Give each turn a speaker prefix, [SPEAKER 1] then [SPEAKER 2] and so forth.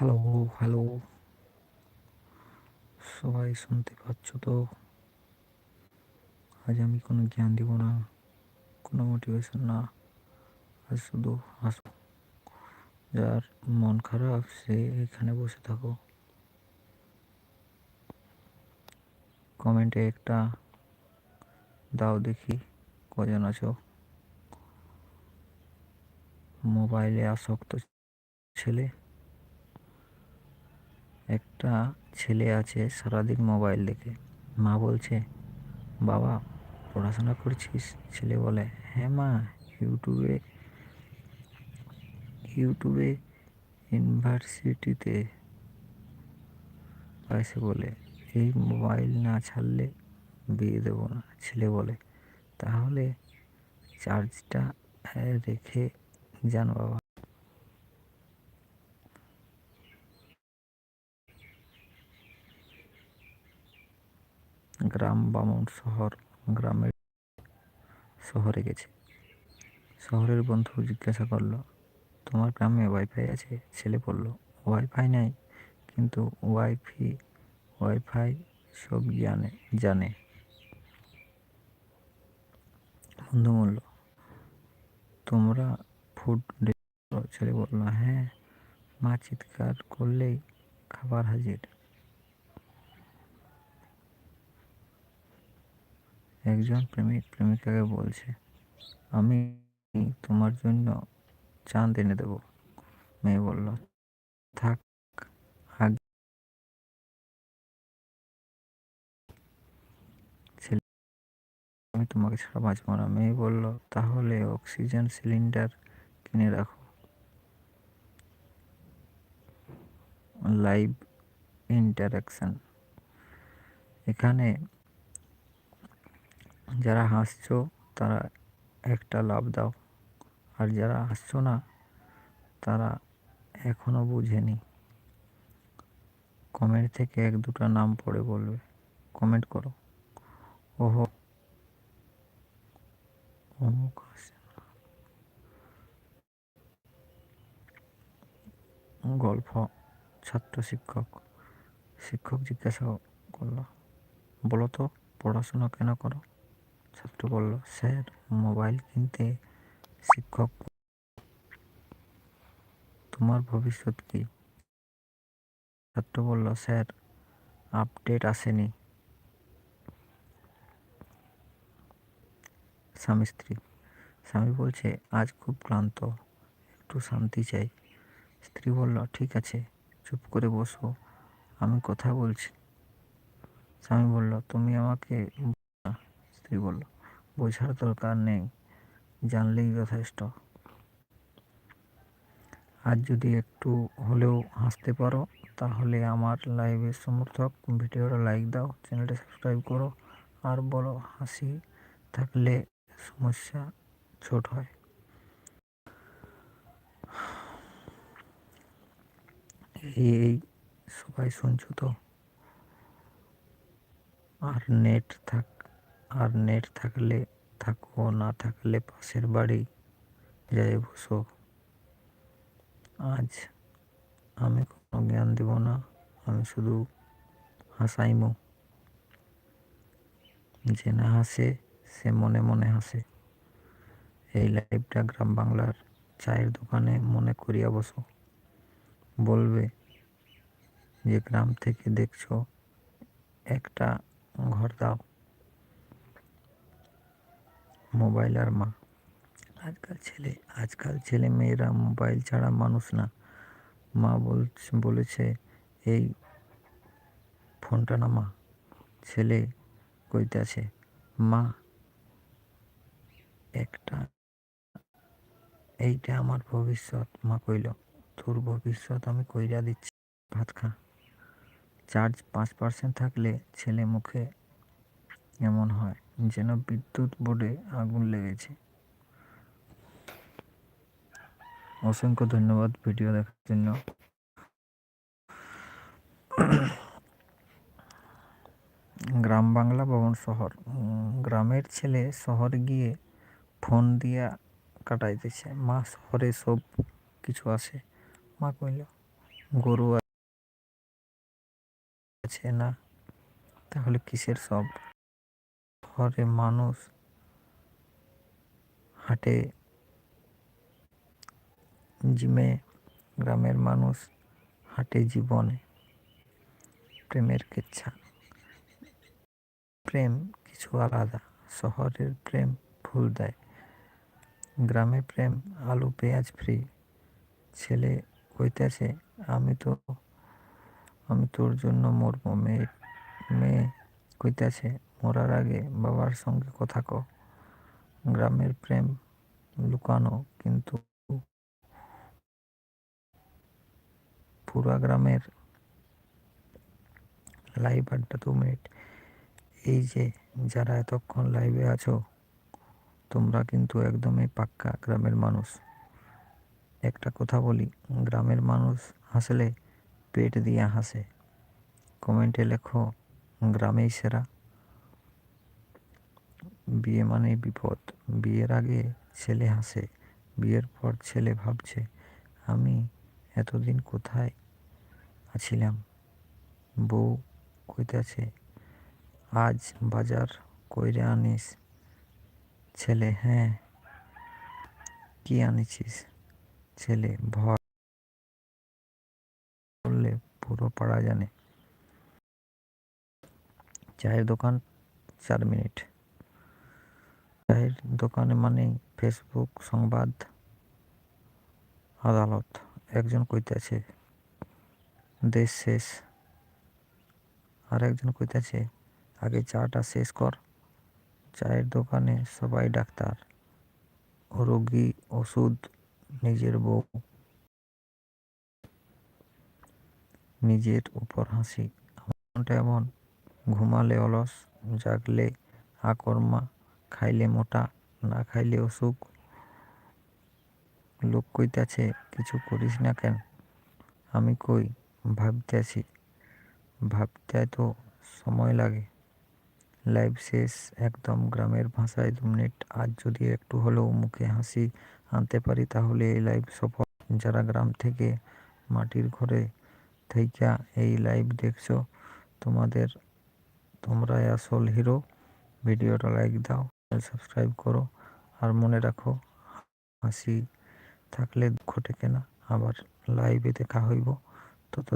[SPEAKER 1] Hello hello. সবাই শুনতে পাচ্ছ তো? আজ আমি কোনো জ্ঞান দিব না, কোনো মোটিভেশন না, আজ শুধু হাসো যার মন খারাপ, সে এখানে বসে থাকো। কমেন্টে একটা দাও দেখি কজন আছো। মোবাইলে আসক্ত ছেলে। একটা ছেলে আছে সারাদিন মোবাইল দেখে। মা বলছে, বাবা, পড়াশোনা করছিস? ছেলে বলে হ্যাঁ মা ইউটিউবে ইউটিউবে ইউনিভার্সিটিতে পাইছে বলে, এই মোবাইল না ছাড়লে বিয়ে দেবো না। ছেলে বলে, তাহলে চার্জটা রেখে যান বাবা। গ্রাম বামন শহর গ্রামের শহরে গেছে। শহরের বন্ধু জিজ্ঞাসা করল, তোমার গ্রামে ওয়াইফাই আছে? ছেলে বলল ওয়াইফাই নাই, কিন্তু ওয়াইফি ওয়াইফাই সব জানে জানে। বন্ধু বলল, তোমরা ফুড ছেলে বলল হ্যাঁ মা চিৎকার করলেই খাবার হাজির। একজন প্রেমিক প্রেমিকাকে বলছে, আমি তোমার জন্য চাঁদ এনে দেব। মেয়ে বলল, থাক আমি তোমাকে ছাড়া বাঁচবো না। মেয়ে বলল, তাহলে অক্সিজেন সিলিন্ডার কিনে রাখো। Live interaction. এখানে যারা হাসছো, তারা একটা লাভ দাও। আর যারা হাসছো না, তারা এখনও বুঝেনি। কমেন্ট থেকে এক দুটো নাম পড়ে বলবে। কমেন্ট করো। ওহো। অমুক না। গল্প ছাত্র শিক্ষক। শিক্ষক জিজ্ঞাসা করল, বলো তো, পড়াশোনা কেন করো? ছাত্র বলল, স্যার, মোবাইল কিনতে শিক্ষক, তোমার ভবিষ্যৎ কি? ছাত্র বলল, স্যার, আপডেট আসেনি। স্বামী স্ত্রী, স্বামী বলছে, আজ খুব ক্লান্ত, একটু শান্তি চাই। স্ত্রী বলল, ঠিক আছে, চুপ করে বসো, আমি কথা বলছি। স্বামী বলল, তুমি আমাকে। স্ত্রী বলল, বোঝার দরকার নেই, জানলেই যথেষ্ট। আজ যদি একটু হলেও হাসতে পারো, তাহলে আমার লাইভের সমর্থক ভিডিওটা লাইক দাও, চ্যানেলটা সাবস্ক্রাইব করো, আর বলো হাসি থাকলে সমস্যা ছোট হয়। এই এই, সবাই শুনছো তো? আর নেট থাক আর নেট থাকলে থাকো, না থাকলে পাশের বাড়ি যাই বসো। আজ আমি কোনো জ্ঞান দেব না, আমি শুধু হাসাইমো। যে না হাসে, সে মনে মনে হাসে। এই লাইভটা গ্রাম বাংলার চায়ের দোকানে মনে করিয়া বসো। বলবে যে, গ্রাম থেকে দেখছ, একটা ঘর দাও। মোবাইল আর মা। আজকাল ছেলে আজকাল ছেলে মেয়েরা মোবাইল ছাড়া মানুষ না। মা বলছে এই ফোনটা না মা, ছেলে কইতাছে, মা, একটা, এইটা আমার ভবিষ্যৎ। মা কইল, তোর ভবিষ্যৎ আমি কইরা দিচ্ছি, ভাত খা। চার্জ পাঁচ পার্সেন্ট থাকলে ছেলে মুখে এমন হয় যেন বিদ্যুৎ বোর্ডে আগুন লেগেছে। অসংখ্য ধন্যবাদ ভিডিও দেখার জন্য। গ্রাম বাংলা ভবন শহর। গ্রামের ছেলে শহরে গিয়ে ফোন দিয়া কাটাইতেছে, মা, শহরে সব কিছু আছে? মা কইল, গরু আছে না, তাহলে কিসের সব? ঘরে মানুষ হাটে, জিমে গ্রামের মানুষ হাটে জীবনে। প্রেমের কেচ্ছা। প্রেম কিছু আলাদা, শহরের প্রেম ফুল দেয়। গ্রামে প্রেম, আলু, পেঁয়াজ ফ্রি ছেলে কইতেছে, আমি তো, আমি তোর জন্য মরব। মেয়ে মেয়ে কইতেছে মরার আগে বাবার সঙ্গে কথা ক গ্রামের প্রেম লুকানো, কিন্তু পুরা গ্রামের লাইভ আড্ডা দু মিনিট। এই যে যারা এতক্ষণ লাইভে আছো, তোমরা কিন্তু একদমই পাক্কা গ্রামের মানুষ। একটা কথা বলি, গ্রামের মানুষ হাসলে পেট দিয়ে হাসে। কমেন্টে লেখো, গ্রামেই সেরা। বিয়ে মানেই বিপদ। বিয়ের আগে ছেলে হাসে, বিয়ের পর ছেলে ভাবছে, আমি এতদিন কোথায় আছিলাম? বউ কইতেছে, আজ বাজার কইরে আনিস। ছেলে হ্যাঁ কি আনিছিস? ছেলে ভয় বললে পুরো পাড়া জানে। চায়ের দোকান চার মিনিট। চায়ের দোকানে মানেই ফেসবুক, সংবাদ, আদালত। একজন কইতেছে, দেশ শেষ। আর একজন কইতেছে, আগে চাটা শেষ কর। চায়ের দোকানে সবাই ডাক্তার। রোগী ওষুধ নিজের বউ। নিজের উপর হাসি। এমনটা এমন, ঘুমালে অলস, জাগলে আকর্মা। খাইলে মোটা, না খাইলে অসুখ লোক কইতাছে, কিছু করিস না কেন? আমি কই, ভাবতেছি, ভাবতে তো সময় লাগে। লাইভ শেষ একদম গ্রামের ভাষায় দু মিনিট। আজ যদি একটু হলেও মুখে হাসি আনতে পারি, তাহলে এই লাইভ সফল। যারা গ্রাম থেকে মাটির ঘরে থেইকা এই লাইভ দেখছ, তোমাদের, তোমরাই আসল হিরো। ভিডিওটা লাইক দাও। সাবস্ক্রাইব করো আর মনে রাখো, হাসি থাকলে দুঃখ টেকে না। আবার লাইভে দেখা হইব। তত